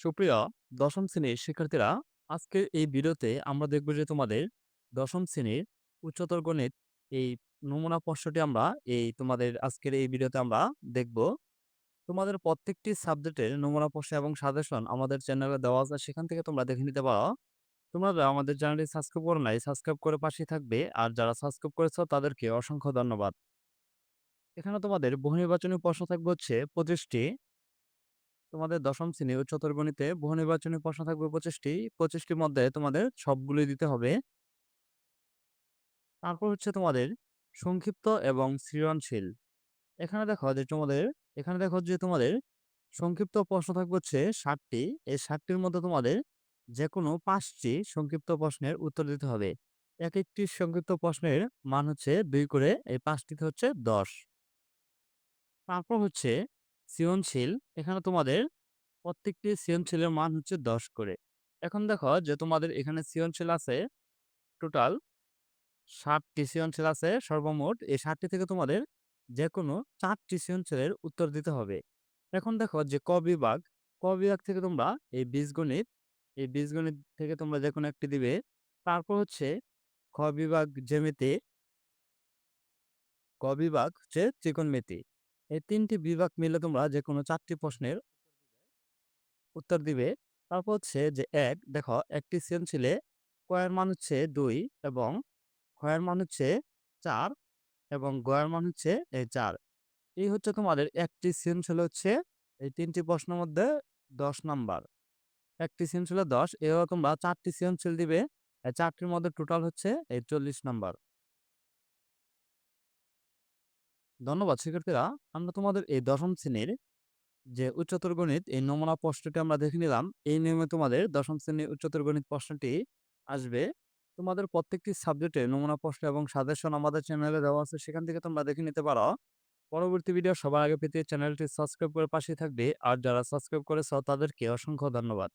সুপ্রিয়, দশম শ্রেণির শিক্ষার্থীরা আজকের এই ভিডিওতে আমরা দেখব যে তোমাদের দশম শ্রেণির উচ্চতর গণিত এই নমুনা প্রশ্নটি আমরা এই তোমাদের আজকের এই ভিডিওতে আমরা দেখব। তোমাদের প্রত্যেকটি সাবজেক্টের নমুনা প্রশ্ন এবং সাজেশন আমাদের চ্যানেলে দেওয়া আছে, সেখান থেকে তোমরা দেখে নিতে পারো। তোমরা আমাদের চ্যানেলটি সাবস্ক্রাইব করো নাই, সাবস্ক্রাইব করে পাশে থাকবে। আর যারা সাবস্ক্রাইব করেছ, তাদেরকে অসংখ্য ধন্যবাদ। এখানে তোমাদের বহু নির্বাচনী প্রশ্ন থাকবে হচ্ছে, পঁচিশটি তোমাদের দশম শ্রেণি উচ্চতর গণিতে বহু নির্বাচনী প্রশ্ন থাকবে পঁচিশটি। পঁচিশটির মধ্যে তোমাদের সবগুলোই দিতে হবে। তারপর হচ্ছে তোমাদের সংক্ষিপ্ত এবং সৃজনশীল। এখানে দেখো যে তোমাদের, এখানে দেখো যে তোমাদের সংক্ষিপ্ত প্রশ্ন থাকবে হচ্ছে ষাটটি। এই ষাটটির মধ্যে তোমাদের যে কোনো পাঁচটি সংক্ষিপ্ত প্রশ্নের উত্তর দিতে হবে। এক একটি সংক্ষিপ্ত প্রশ্নের মান হচ্ছে দুই করে, এই পাঁচটিতে হচ্ছে দশ। তারপর হচ্ছে সৃজনশীল, এখানে তোমাদের প্রত্যেকটি সৃজনশীলের মান হচ্ছে দশ করে। এখন দেখো যে তোমাদের এখানে সৃজনশীল আছে টোটাল ষাটটি সৃজনশীল আছে সর্বমোট। এই ষাটটি থেকে তোমাদের যে কোনো চারটি সৃজনশীলের উত্তর দিতে হবে। এখন দেখো যে ক বিভাগ ক বিভাগ থেকে তোমরা এই বীজগণিত এই বীজগণিত থেকে তোমরা যে কোনো একটি দিবে। তারপর হচ্ছে খ বিভাগ জ্যামিতি, ক বিভাগ হচ্ছে ত্রিকোণমিতি। এই তিনটি বিভাগ মিলে তোমরা যে কোনো চারটি প্রশ্নের উত্তর দিবে। তারপর হচ্ছে যে এক, দেখো, একটি সৃজনশীলে কয়ের মান হচ্ছে দুই এবং ক্ষয়ের মান হচ্ছে চার এবং গয়ের মান হচ্ছে এই চার। এই হচ্ছে তোমাদের একটি সৃজনশীল হচ্ছে এই তিনটি প্রশ্নের মধ্যে দশ নাম্বার। একটি সৃজনশীল দশ, এভাবে তোমরা চারটি সৃজনশীল দিবে। চারটির মধ্যে টোটাল হচ্ছে এই চল্লিশ নাম্বার। ধন্যবাদ। শিক্ষার্থীরা আমরা তোমাদের এই দশম শ্রেণির যে উচ্চতর গণিত, এই নমুনা প্রশ্নটি আমরা দেখে নিলাম। এই নিয়মে তোমাদের দশম শ্রেণির উচ্চতর গণিত প্রশ্নটি আসবে। তোমাদের প্রত্যেকটি সাবজেক্টে নমুনা প্রশ্ন এবং সাজেশন আমাদের চ্যানেলে দেওয়া আছে, সেখান থেকে তোমরা দেখে নিতে পারো। পরবর্তী ভিডিও সবার আগে পেতে চ্যানেলটি সাবস্ক্রাইব করে পাশে থাকবে। আর যারা সাবস্ক্রাইব করেছ, তাদেরকে অসংখ্য ধন্যবাদ।